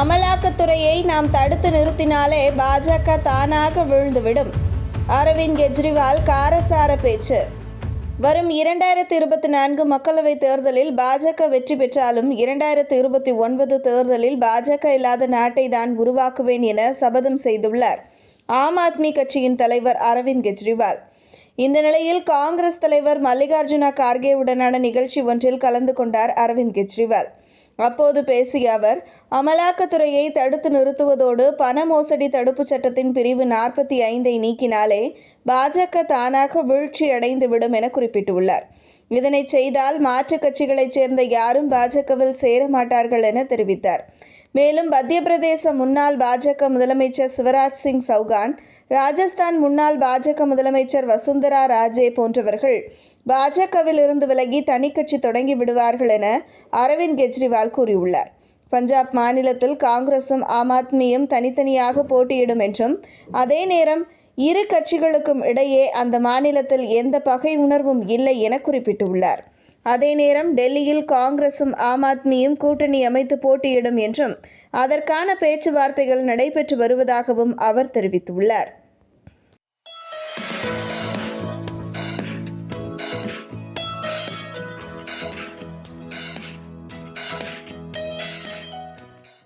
அமலாக்கத்துறையை நாம் தடுத்து நிறுத்தினாலே பாஜக தானாக விழுந்துவிடும். அரவிந்த் கெஜ்ரிவால் காரசார பேச்சு. வரும் இரண்டாயிரத்தி இருபத்தி நான்கு மக்களவைத் தேர்தலில் பாஜக வெற்றி பெற்றாலும் இரண்டாயிரத்தி இருபத்தி ஒன்பது தேர்தலில் பாஜக இல்லாத நாட்டை தான் உருவாக்குவேன் என சபதம் செய்துள்ளார் ஆம் ஆத்மி கட்சியின் தலைவர் அரவிந்த் கெஜ்ரிவால். இந்த நிலையில் காங்கிரஸ் தலைவர் மல்லிகார்ஜுன கார்கேவுடனான நிகழ்ச்சி ஒன்றில் கலந்து கொண்டார் அரவிந்த் கெஜ்ரிவால். அப்போது பேசிய அவர் அமலாக்கத்துறையை தடுத்து நிறுத்துவதோடு பண மோசடி தடுப்புச் சட்டத்தின் பிரிவு நாற்பத்தி ஐந்தை நீக்கினாலே பாஜக தானாக வீழ்ச்சி அடைந்துவிடும் என குறிப்பிட்டுள்ளார். இதனை செய்தால் மாற்றுக் கட்சிகளைச் சேர்ந்த யாரும் பாஜகவில் சேர மாட்டார்கள் என தெரிவித்தார். மேலும் மத்திய பிரதேச முன்னாள் பாஜக முதலமைச்சர் சிவராஜ் சிங் சௌகான் ராஜஸ்தான் முன்னாள் பாஜக முதலமைச்சர் வசுந்தரா ராஜே போன்றவர்கள் பாஜகவில் இருந்து விலகி தனி கட்சி தொடங்கி விடுவார்கள் என அரவிந்த் கெஜ்ரிவால் கூறியுள்ளார். பஞ்சாப் மாநிலத்தில் காங்கிரசும் ஆம் ஆத்மியும் தனித்தனியாக போட்டியிடும் என்றும் அதே நேரம் இரு கட்சிகளுக்கும் இடையே அந்த மாநிலத்தில் எந்த பகை உணர்வும் இல்லை என குறிப்பிட்டுள்ளார். அதே நேரம் டெல்லியில் காங்கிரஸும் ஆம் ஆத்மியும் கூட்டணி அமைத்து போட்டியிடும் என்றும் அதற்கான பேச்சுவார்த்தைகள் நடைபெற்று வருவதாகவும் அவர் தெரிவித்துள்ளார்.